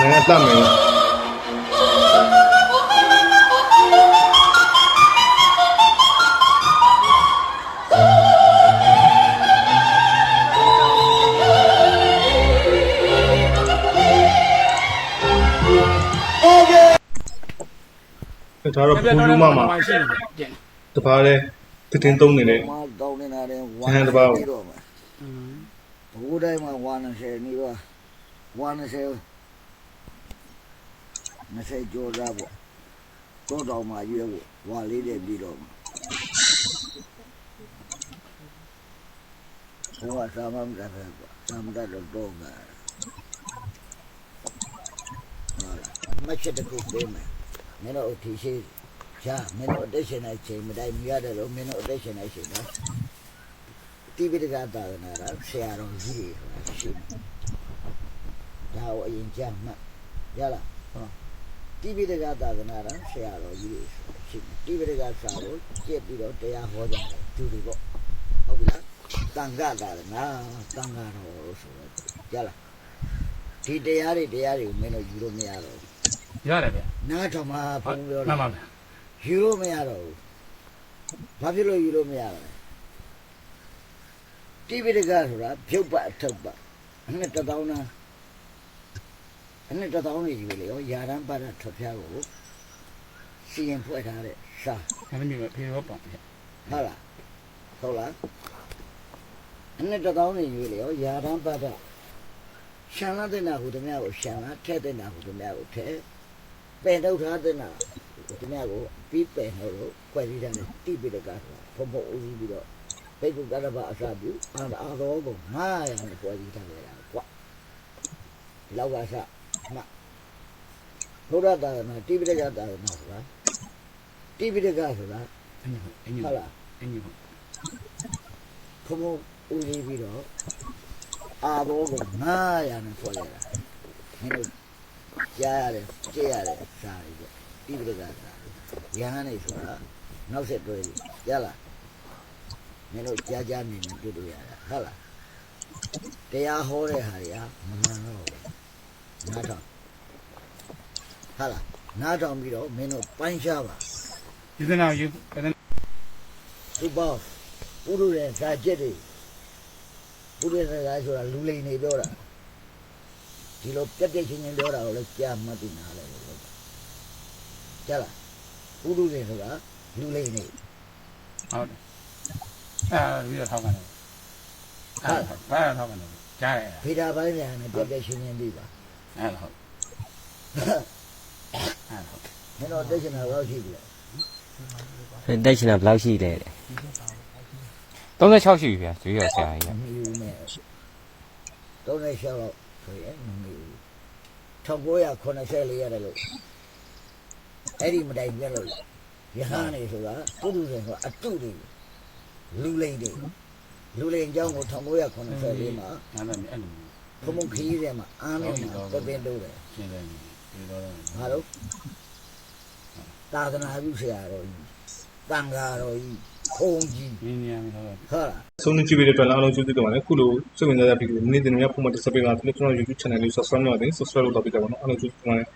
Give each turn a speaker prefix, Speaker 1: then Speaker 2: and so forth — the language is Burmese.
Speaker 1: နိုင်ငံတတ်မယ်လို့ဒါတော့ဘူလူမမှာ
Speaker 2: ရှိနေတယ်
Speaker 1: တပါးလဲတည်င်းသုံးနေတဲ့
Speaker 3: မတောင်းနေတာတဲ့ဝါ
Speaker 1: ဟန်တစ်ပါးကို
Speaker 3: တော့မှာဘိုးတိုင်းမှာဝါ20နီးပါးဝါ 20 20ကျော်သားပေါ့တော့တော်မှာရွေးဖို့ဝါလေးတဲ့ပြီးတော့မှာဟိုကသာမန်ကတည်းကသာမန်ကတော့တော့မှာဟာမချစ်တခုပေးမယ်မင်းတို့အထီရှိရှာမင်းတို့အသက်ရှင်နေချိန်မတိုင်းမရတယ်လို့မင်းတို့အသက်ရှင်နေချိန်နော်တိပိဋကသာသနာတော်ဆရာတော်ကြီးတွေရှိတယ်ဒါကိုအရင်ကြမှတ်ရလားဟောတိ ပိဋကသာသနာတော်ဆရာတော်ကြီးတွေရှိတယ်တိပိဋကစာကိုကြည့်ပြီးတော့တရားဟောကြတယ်သူတွေပေါ့ဟုတ်ပြီလားတန်ခါသာသနာတန်ခါတော်ဆိုတော့ရလားဒီတရားတွေတရားတွေကိုမင်းတို့ယူလို့မရတော့ဘူး
Speaker 2: ရတယ်ဗျ
Speaker 3: နားထောင်မှာဘုံပြော
Speaker 2: မှ
Speaker 3: တာ
Speaker 2: န်ပါဗျ
Speaker 3: ယူလို့မရတော့ဘူးဘာဖြစ်လို့ယူလို့မရလဲတိပိဋကဆိုတာဖြုတ်ပတ်အထုပ်ပတ်အနှစ်တစ်သောင်းနာ အနှစ်တစ်သောင်းနေယူလေရောယာရန်ပါဒထွက်ဖျားကိုစီရင်ဖွဲ့ထားတဲ့စာ
Speaker 2: အဲ့ဒီမျိုးဖေရောပေါ့ဗျ
Speaker 3: ဟုတ်လားဟုတ်လားအနှစ်တစ်သောင်းနေယူလေရောယာရန်ပါဒရှန်လာတဲ့နာဟုတမယကိုရှန်လာထဲတဲ့နာဟုတမယကိုထဲပယ်ထုတ်ထားတဲ့နာဟုတမယကိုပြီးပယ်လို့လို့ကြွယ်ပြီးတဲ့တိပိဋကဆိုတာဖုံဖုံဦးစီးပြီးတော့ဘိက္ခုကရဘအစာပြုအာအာရောကို900နဲ့ကြွယ်ပြီးထားကြတာကွာဒီလောက်ကစ မှဘုရားသာသနာတိပိဋကသာသနာဆိုတာတိပိဋကဆိုတာ
Speaker 2: အင်းဟုတ်အင်း
Speaker 3: ဟုတ်လား
Speaker 2: အင်းဟုတ်
Speaker 3: ဖုံဖုံဦးစီးပြီးတော့အာဘောကို900နဲ့ဖွဲ့လိုက်တာမင်းတို့ကြားရတယ်ကြည့်ရတယ်စာရီပေါ့တိပိဋကသာရဟန်းနေဆိုတာနောက်ဆက်တွဲလို့ရလားမင်းတို့ကြားကြားမြင်မြင်တွေ့တွေ့ရတာဟုတ်လားတရားဟောတဲ့ဟာတွေကမမှန်တော့ဘူး နားထောင်ဟုတ်လားနားထောင်ပြီးတော့မင်းတို့ပိုင်းရှားပါ
Speaker 2: ဒီစနာယူအဲ့ဒါ
Speaker 3: သူပေါ့ပုရုရဲ့ဇာကျက်တွေပုရုရဲ့ဇာဆိုတာလူလိန်နေပြောတာဒီလိုပြက်ပြက်ချင်းချင်းပြောတာကိုလည်းကြားမှတ်ပြီးနားလဲလို့ကြားလားပုရုရဲ့ဆိုတာလူလိန်နေ
Speaker 2: ဟုတ်တယ်အဲ့ဒီတော့ထောက်ကန်တယ်အဲ့ဘာထောက်ကန်တယ်ကြားရ
Speaker 3: ဖေတာပိုင်းညာနဲ့ပြက်ပြက်ချင်းချင်းပြီးပါ
Speaker 2: အဲ့ဟုတ်အဲ့ဟုတ်
Speaker 3: မင်းတို့တက်ချင်တာတော့ရှိပြီလေ
Speaker 4: တက်ချင်တာဘယ်လောက်ရှိလဲတဲ့
Speaker 5: 36ရှိပြီဗျာကျွေးရဆရာကြီး
Speaker 3: မမီဘူးနဲ့တော့ရှောက်တော့ဆိုရင်မမီဘူး1984ရတယ်လို့အဲ့ဒီမတိုင်ပြက်လို့ရဟန်းနေဆိုတာပုရုရဲ့ဆိုတာအတုတွေလူလိန်တွေလူလိန်အကြောင်းကို1984မှာ
Speaker 2: အဲ့ဒါအဲ့လို
Speaker 3: ဘုံဘုံခရီးထဲမှာအားနဲ့မှာပပင်းတိုးတယ်
Speaker 2: ရှင်းတယ်ဒီတော့
Speaker 3: ငါတို့သာသနာ့ပြုဆရာတော်ကြီးတန်ဃာတော်ကြီးဘုန်းကြီး
Speaker 2: မင်းညာမဟုတ်
Speaker 3: ဟုတ်လား
Speaker 1: ဆုံးနေကြည့်ပြီးတဲ့အတွက်လည်းအားလုံးကျေးဇူးတင်ပါတယ်ခုလိုစိတ်ဝင်စားတဲ့ဗီဒီယိုမိနစ်တင်များပုံမှန်တစ်စပင်းကကျွန်တော် YouTube channel လေး subscribe လုပ်နေ subscribe လုပ်တော့ပြကြပါတော့အားလုံးကျေးဇူးတင်ပါတယ်